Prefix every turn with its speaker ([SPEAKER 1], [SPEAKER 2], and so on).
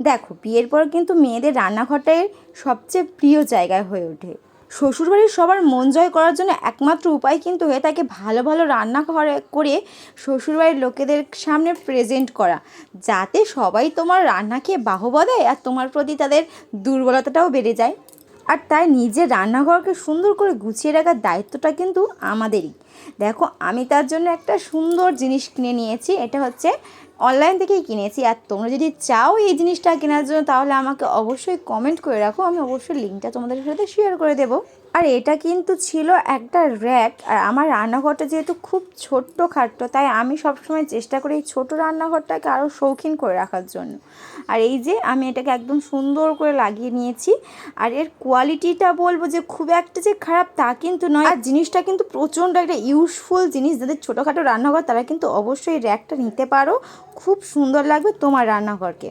[SPEAKER 1] দেখো, বিয়ের পর কিন্তু মেয়েদের রান্নাঘরটাই সবচেয়ে প্রিয় জায়গায় হয়ে ওঠে। শ্বশুরবাড়ির সবার মন জয় করার জন্য একমাত্র উপায় কিন্তু হয়ে থাকে ভালো ভালো রান্না করে করে শ্বশুরবাড়ির লোকেদের সামনে প্রেজেন্ট করা। যাতে সবাই তোমার রান্না খেয়ে বাহবা দেয় আর তোমার প্রতি তাদের দুর্বলতাটাও বেড়ে যায়। আর তাই নিজের রান্নাঘরকে সুন্দর করে গুছিয়ে রাখার দায়িত্বটা কিন্তু আমাদেরই। দেখো, আমি তার জন্য একটা সুন্দর জিনিস কিনে নিয়েছি, এটা হচ্ছে অনলাইন থেকেই কিনেছি। আর তোমরা যদি চাও এই জিনিসটা কেনার জন্য, তাহলে আমাকে অবশ্যই কমেন্ট করে রাখো। আমি অবশ্যই লিঙ্কটা তোমাদের সাথে শেয়ার করে দেবো। আর এটা কিন্তু ছিল একটা র্যাক আর আমার রান্নাঘরটা যেহেতু খুব ছোট্ট খাট্ট, তাই আমি সবসময় চেষ্টা করি এই ছোটো রান্নাঘরটাকে আরও শৌখিন করে রাখার জন্য। আর এই যে আমি এটাকে একদম সুন্দর করে লাগিয়ে নিয়েছি। আর এর কোয়ালিটিটা বলব যে খুব একটা যে খারাপ তা কিন্তু নয়। আর জিনিসটা কিন্তু প্রচণ্ড একটা ইউজফুল জিনিস। যাদের ছোটোখাটো রান্নাঘর, তারা কিন্তু অবশ্যই র্যাকটা নিতে পারো। খুব সুন্দর লাগবে তোমার রান্নাঘরকে।